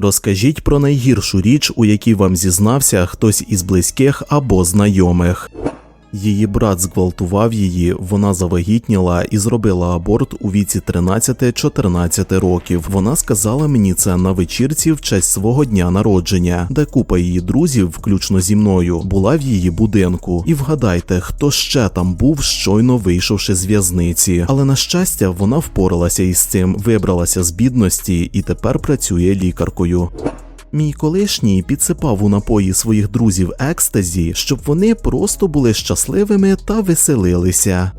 Розкажіть про найгіршу річ, у якій вам зізнався хтось із близьких або знайомих. Її брат зґвалтував її, вона завагітніла і зробила аборт у віці 13-14 років. Вона сказала мені це на вечірці в честь свого дня народження, де купа її друзів, включно зі мною, була в її будинку. І вгадайте, хто ще там був, щойно вийшовши з в'язниці. Але на щастя, вона впоралася із цим, вибралася з бідності і тепер працює лікаркою. Мій колишній підсипав у напої своїх друзів екстазі, щоб вони просто були щасливими та веселилися.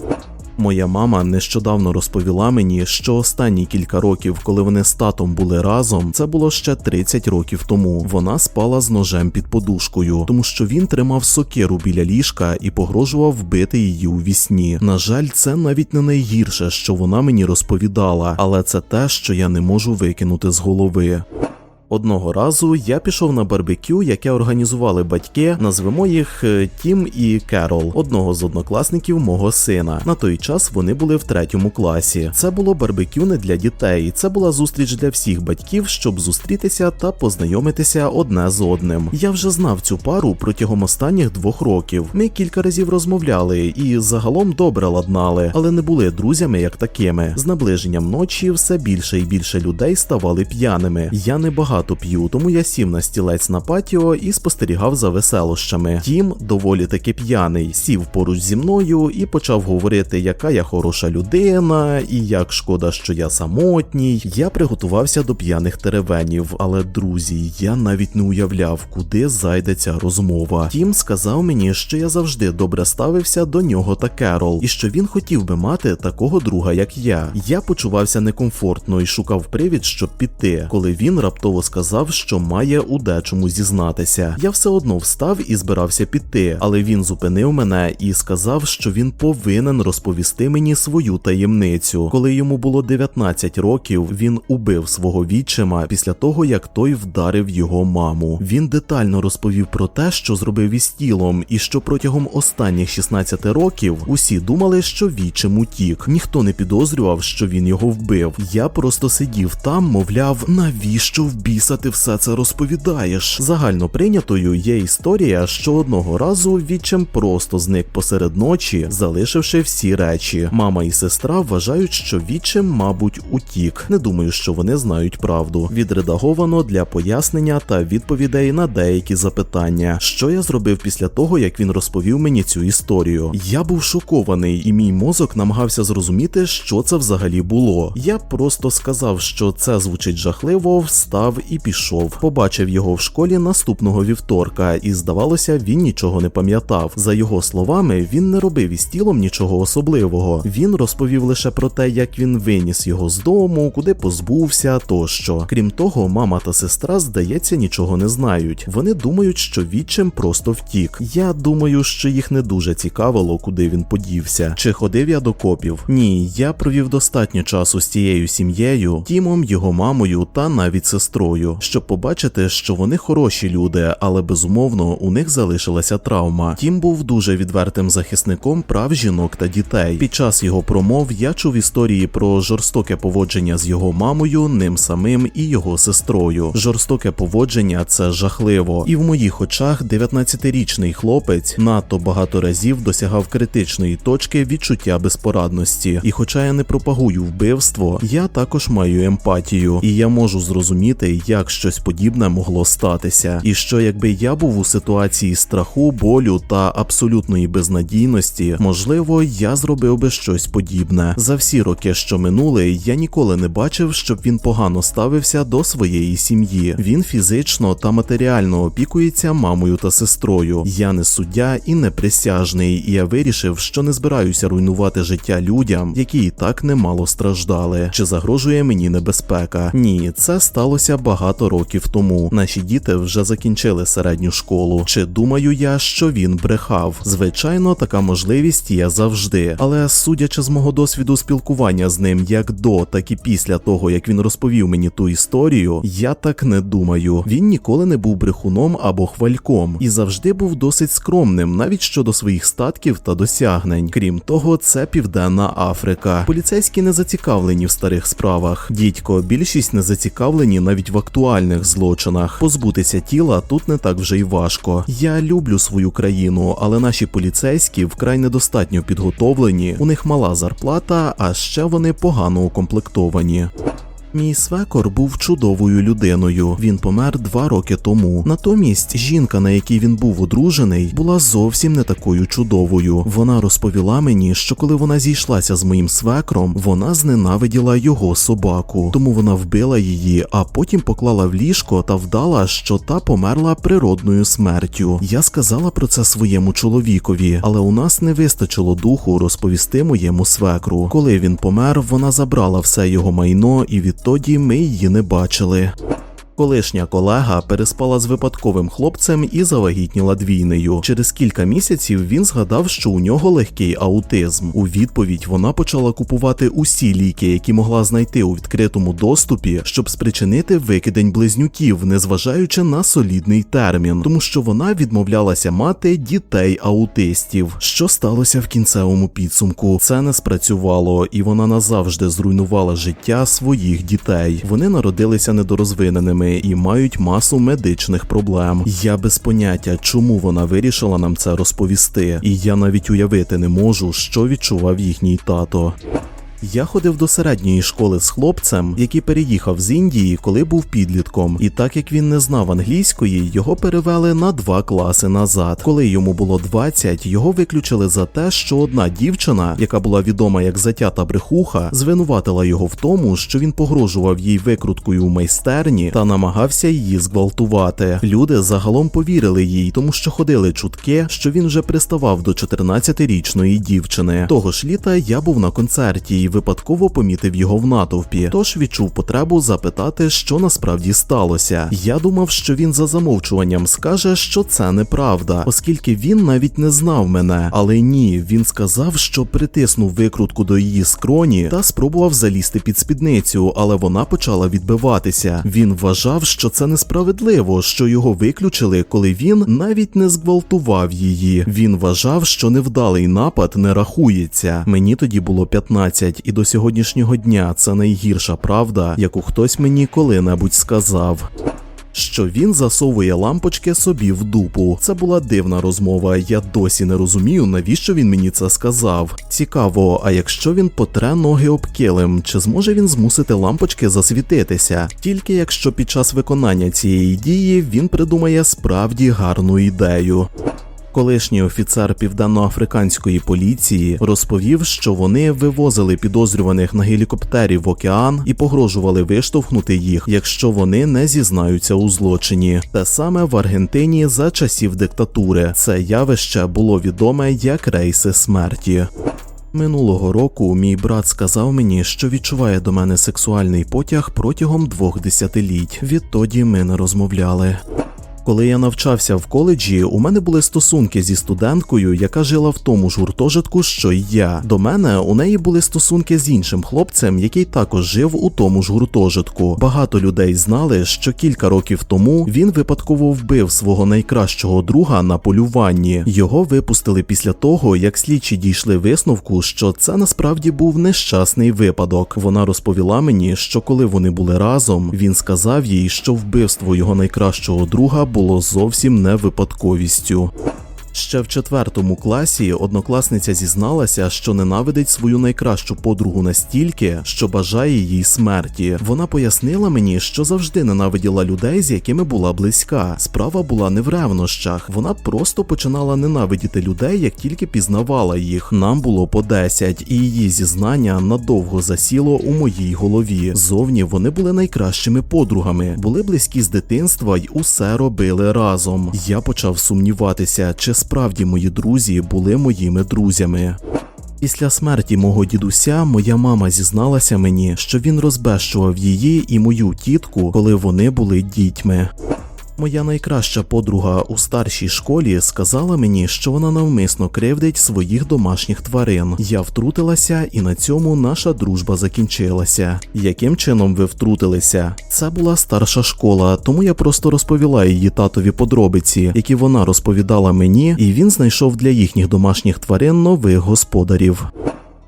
Моя мама нещодавно розповіла мені, що останні кілька років, коли вони з татом були разом, це було ще 30 років тому. Вона спала з ножем під подушкою, тому що він тримав сокиру біля ліжка і погрожував вбити її у вісні. На жаль, це навіть не найгірше, що вона мені розповідала, але це те, що я не можу викинути з голови. Одного разу я пішов на барбекю, яке організували батьки, назвемо їх е, Тім і Керол, одного з однокласників мого сина. На той час вони були в третьому класі. Це було барбекю не для дітей. Це була зустріч для всіх батьків, щоб зустрітися та познайомитися одне з одним. Я вже знав цю пару протягом останніх двох років. Ми кілька разів розмовляли і загалом добре ладнали, але не були друзями як такими. З наближенням ночі все більше і більше людей ставали п'яними. Я не багато п'ю, тому я сів на стілець на патіо і спостерігав за веселощами. Тім, доволі таки п'яний, сів поруч зі мною і почав говорити, яка я хороша людина, і як шкода, що я самотній. Я приготувався до п'яних теревенів, але друзі, я навіть не уявляв, куди зайде ця розмова. Тім сказав мені, що я завжди добре ставився до нього та Керол, і що він хотів би мати такого друга, як я. Я почувався некомфортно і шукав привід, щоб піти, коли він раптово сказав, що має у дечому зізнатися. Я все одно встав і збирався піти, але він зупинив мене і сказав, що він повинен розповісти мені свою таємницю. Коли йому було 19 років, він убив свого відчима після того, як той вдарив його маму. Він детально розповів про те, що зробив із тілом, і що протягом останніх 16 років усі думали, що відчим утік. Ніхто не підозрював, що він його вбив. Я просто сидів там, мовляв, навіщо в біса ти все це розповідаєш? Загально прийнятою є історія, що одного разу відчим просто зник посеред ночі, залишивши всі речі. Мама і сестра вважають, що відчим, мабуть, утік. Не думаю, що вони знають правду. Відредаговано для пояснення та відповідей на деякі запитання, що я зробив після того, як він розповів мені цю історію. Я був шокований, і мій мозок намагався зрозуміти, що це взагалі було. Я просто сказав, що це звучить жахливо, встав і пішов. Побачив його в школі наступного вівторка, і здавалося, він нічого не пам'ятав. За його словами, він не робив із тілом нічого особливого. Він розповів лише про те, як він виніс його з дому, куди позбувся тощо. Крім того, мама та сестра, здається, нічого не знають. Вони думають, що відчим просто втік. Я думаю, що їх не дуже цікавило, куди він подівся. Чи ходив я до копів? Ні, я провів достатньо часу з цією сім'єю, Тімом, його мамою та навіть сестрою, щоб побачити, що вони хороші люди, але безумовно у них залишилася травма. Тім був дуже відвертим захисником прав жінок та дітей. Під час його промов я чув історії про жорстоке поводження з його мамою, ним самим і його сестрою. Жорстоке поводження це жахливо, і в моїх очах 19-річний хлопець надто багато разів досягав критичної точки відчуття безпорадності. І хоча я не пропагую вбивство, я також маю емпатію, і я можу зрозуміти, як щось подібне могло статися. І що якби я був у ситуації страху, болю та абсолютної безнадійності, можливо, я зробив би щось подібне. За всі роки, що минули, я ніколи не бачив, щоб він погано ставився до своєї сім'ї. Він фізично та матеріально опікується мамою та сестрою. Я не суддя і не присяжний, і я вирішив, що не збираюся руйнувати життя людям, які і так немало страждали. Чи загрожує мені небезпека? Ні, це сталося багато років тому. Наші діти вже закінчили середню школу. Чи думаю я, що він брехав? Звичайно, така можливість є завжди. Але судячи з мого досвіду спілкування з ним як до, так і після того, як він розповів мені ту історію, я так не думаю. Він ніколи не був брехуном або хвальком і завжди був досить скромним, навіть щодо своїх статків та досягнень. Крім того, це Південна Африка. Поліцейські не зацікавлені в старих справах. Дідько, більшість не зацікавлені навіть в актуальних злочинах. Позбутися тіла тут не так вже й важко. Я люблю свою країну, але наші поліцейські вкрай недостатньо підготовлені. У них мала зарплата, а ще вони погано укомплектовані. Мій свекор був чудовою людиною. Він помер два роки тому. Натомість жінка, на якій він був одружений, була зовсім не такою чудовою. Вона розповіла мені, що коли вона зійшлася з моїм свекром, вона зненавиділа його собаку. Тому вона вбила її, а потім поклала в ліжко та вдала, що та померла природною смертю. Я сказала про це своєму чоловікові, але у нас не вистачило духу розповісти моєму свекру. Коли він помер, вона забрала все його майно і від Відтоді ми її не бачили. Колишня колега переспала з випадковим хлопцем і завагітніла двійнею. Через кілька місяців він згадав, що у нього легкий аутизм. У відповідь вона почала купувати усі ліки, які могла знайти у відкритому доступі, щоб спричинити викидень близнюків, незважаючи на солідний термін, тому що вона відмовлялася мати дітей аутистів. Що сталося в кінцевому підсумку? Це не спрацювало, і вона назавжди зруйнувала життя своїх дітей. Вони народилися недорозвиненими і мають масу медичних проблем. Я без поняття, чому вона вирішила нам це розповісти, і я навіть уявити не можу, що відчував їхній тато. Я ходив до середньої школи з хлопцем, який переїхав з Індії, коли був підлітком. І так як він не знав англійської, його перевели на два класи назад. Коли йому було 20, його виключили за те, що одна дівчина, яка була відома як затята брехуха, звинуватила його в тому, що він погрожував їй викруткою у майстерні та намагався її зґвалтувати. Люди загалом повірили їй, тому що ходили чутки, що він вже приставав до 14-річної дівчини. Того ж літа я був на концерті випадково помітив його в натовпі, тож відчув потребу запитати, що насправді сталося. Я думав, що він за замовчуванням скаже, що це неправда, оскільки він навіть не знав мене. Але ні, він сказав, що притиснув викрутку до її скроні та спробував залізти під спідницю, але вона почала відбиватися. Він вважав, що це несправедливо, що його виключили, коли він навіть не зґвалтував її. Він вважав, що невдалий напад не рахується. Мені тоді було 15 і до сьогоднішнього дня це найгірша правда, яку хтось мені коли-небудь сказав. Що він засовує лампочки собі в дупу. Це була дивна розмова. Я досі не розумію, навіщо він мені це сказав. Цікаво, а якщо він потре ноги об килим, чи зможе він змусити лампочки засвітитися? Тільки якщо під час виконання цієї дії він придумає справді гарну ідею. Колишній офіцер південноафриканської поліції розповів, що вони вивозили підозрюваних на гелікоптері в океан і погрожували виштовхнути їх, якщо вони не зізнаються у злочині. Те саме в Аргентині за часів диктатури. Це явище було відоме як рейси смерті. Минулого року мій брат сказав мені, що відчуває до мене сексуальний потяг протягом двох десятиліть. Відтоді ми не розмовляли. Коли я навчався в коледжі, у мене були стосунки зі студенткою, яка жила в тому ж гуртожитку, що й я. До мене у неї були стосунки з іншим хлопцем, який також жив у тому ж гуртожитку. Багато людей знали, що кілька років тому він випадково вбив свого найкращого друга на полюванні. Його випустили після того, як слідчі дійшли висновку, що це насправді був нещасний випадок. Вона розповіла мені, що коли вони були разом, він сказав їй, що вбивство його найкращого друга зовсім не випадковістю. Ще в четвертому класі однокласниця зізналася, що ненавидить свою найкращу подругу настільки, що бажає їй смерті. Вона пояснила мені, що завжди ненавиділа людей, з якими була близька. Справа була не в ревнощах. Вона просто починала ненавидіти людей, як тільки пізнавала їх. Нам було по 10, і її зізнання надовго засіло у моїй голові. Зовні вони були найкращими подругами, були близькі з дитинства й усе робили разом. Я почав сумніватися, чи справді мої друзі були моїми друзями. Після смерті мого дідуся моя мама зізналася мені, що він розбещував її і мою тітку, коли вони були дітьми. Моя найкраща подруга у старшій школі сказала мені, що вона навмисно кривдить своїх домашніх тварин. Я втрутилася, і на цьому наша дружба закінчилася. Яким чином ви втрутилися? Це була старша школа, тому я просто розповіла її татові подробиці, які вона розповідала мені, і він знайшов для їхніх домашніх тварин нових господарів.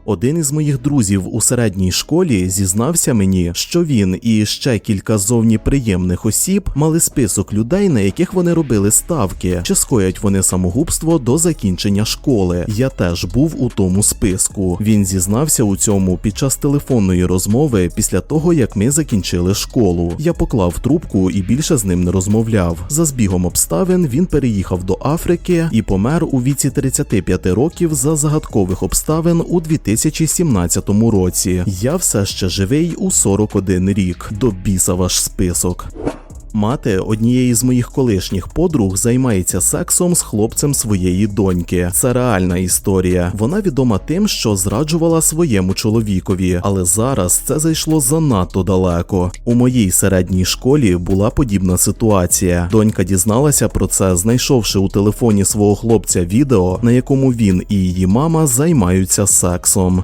Один із моїх друзів у середній школі зізнався мені, що він і ще кілька зовні приємних осіб мали список людей, на яких вони робили ставки, чи скоять вони самогубство до закінчення школи. Я теж був у тому списку. Він зізнався у цьому під час телефонної розмови після того, як ми закінчили школу. Я поклав трубку і більше з ним не розмовляв. За збігом обставин він переїхав до Африки і помер у віці 35 років за загадкових обставин у 2017 році. Я все ще живий у 41 рік. До біса ваш список. Мати однієї з моїх колишніх подруг займається сексом з хлопцем своєї доньки. Це реальна історія. Вона відома тим, що зраджувала своєму чоловікові, але зараз це зайшло занадто далеко. У моїй середній школі була подібна ситуація. Донька дізналася про це, знайшовши у телефоні свого хлопця відео, на якому він і її мама займаються сексом.